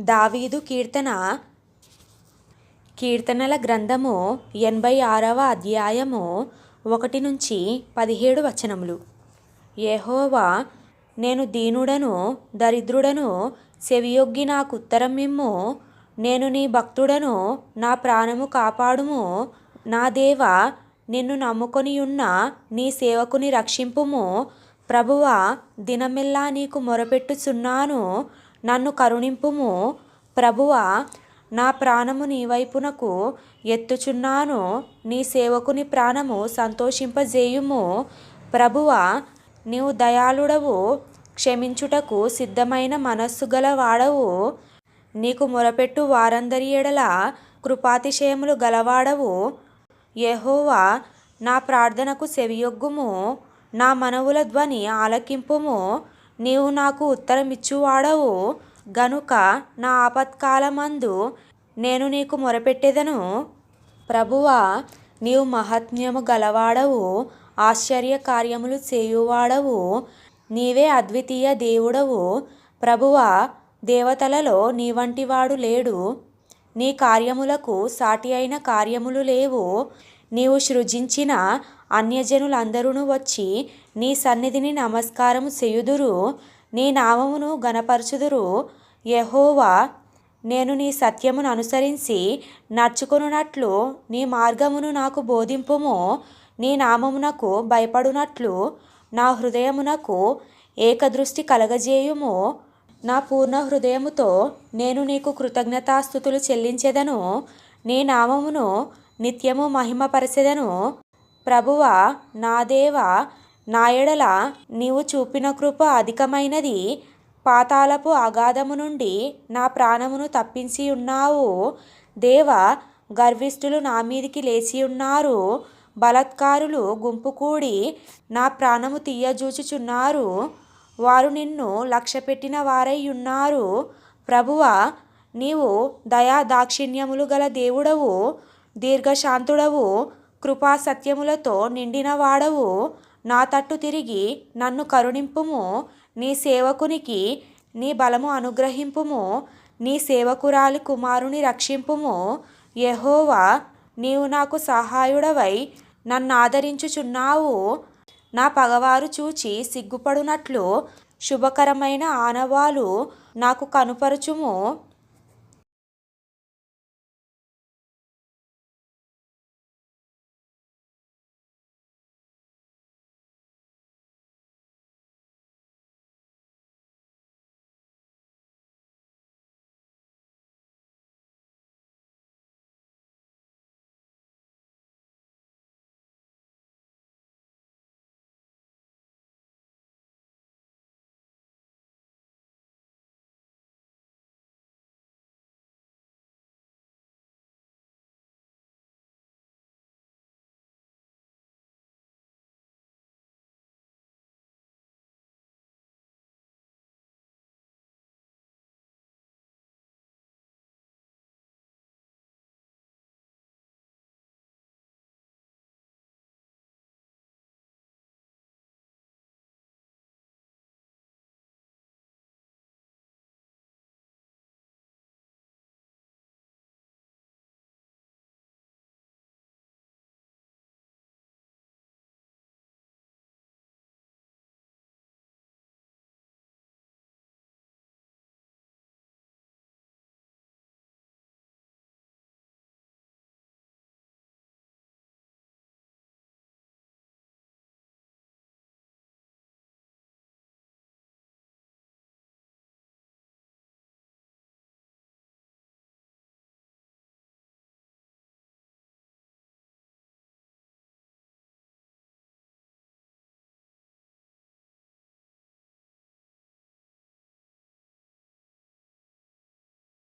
దావీదు కీర్తన కీర్తనల గ్రంథము ఎనభై ఆరవ అధ్యాయము ఒకటి నుంచి పదిహేడు వచనములు. యెహోవా నేను దీనుడను దరిద్రుడను సెవియొగ్గి నాకు ఉత్తరం ఇమ్ము. నేను నీ భక్తుడను నా ప్రాణము కాపాడుము. నా దేవ నిన్ను నమ్ముకొని ఉన్న నీ సేవకుని రక్షింపుము. ప్రభువా దినమెల్లా నీకు మొరపెట్టుచున్నాను. నన్ను కరుణింపుము. ప్రభువా నా ప్రాణము నీ వైపునకు ఎత్తుచున్నాను. నీ సేవకుని ప్రాణము సంతోషింపజేయుము. ప్రభువా నీవు దయాళుడవు క్షమించుటకు సిద్ధమైన మనస్సు గలవాడవు. నీకు మొరపెట్టు వారందరి ఎడల కృపాతిశయములు గలవాడవు. యెహోవా నా ప్రార్థనకు సెవియొగ్గుము. నా మనవుల ధ్వని ఆలకింపుము. నీవు నాకు ఉత్తరమిచ్చువాడవు గనుక నా ఆపత్కాలమందు నేను నీకు మొరపెట్టెదను. ప్రభువా నీవు మహాత్మ్యము గలవాడవు. ఆశ్చర్య కార్యములు చేయువాడవు. నీవే అద్వితీయ దేవుడవు. ప్రభువా దేవతలలో నీ వంటివాడు లేడు. నీ కార్యములకు సాటి అయిన కార్యములు లేవు. నీవు సృజించిన అన్యజనులందరూ వచ్చి నీ సన్నిధిని నమస్కారం చేయుదురు నీ నామమును గణపరచుదురు యహోవా నేను నీ సత్యమును అనుసరించి నడుచుకొనున్నట్లు నీ మార్గమును నాకు బోధింపుము. నీ నామమునకు భయపడునట్లు నా హృదయమునకు ఏకదృష్టి కలగజేయుము. నా పూర్ణ హృదయముతో నేను నీకు కృతజ్ఞతాస్థుతులు చెల్లించెదను. నీ నామమును నిత్యము మహిమపరచెదను. ప్రభువా నా దేవా నా ఎడల నీవు చూపిన కృప అధికమైనది. పాతాళపు అగాధము నుండి నా ప్రాణమును తప్పించి ఉన్నావు. దేవ గర్విష్ఠులు నా మీదికి లేచి ఉన్నారు. బలత్కారులు గుంపు కూడి నా ప్రాణము తీయజూచుచున్నారు. వారు నిన్ను లక్ష్యపెట్టిన వారై ఉన్నారు. ప్రభువా నీవు దయా దాక్షిణ్యములు గల దేవుడవు దీర్ఘశాంతుడవు కృపా సత్యములతో నిండిన వాడవు నా తట్టు తిరిగి నన్ను కరుణింపుము. నీ సేవకునికి నీ బలము అనుగ్రహింపుము. నీ సేవకురాలి కుమారుని రక్షింపుము. యెహోవా నీవు నాకు సహాయుడవై నన్ను ఆదరించుచున్నావు. నా పగవారు చూచి సిగ్గుపడునట్లు శుభకరమైన ఆనవాలు నాకు కనుపరచుము.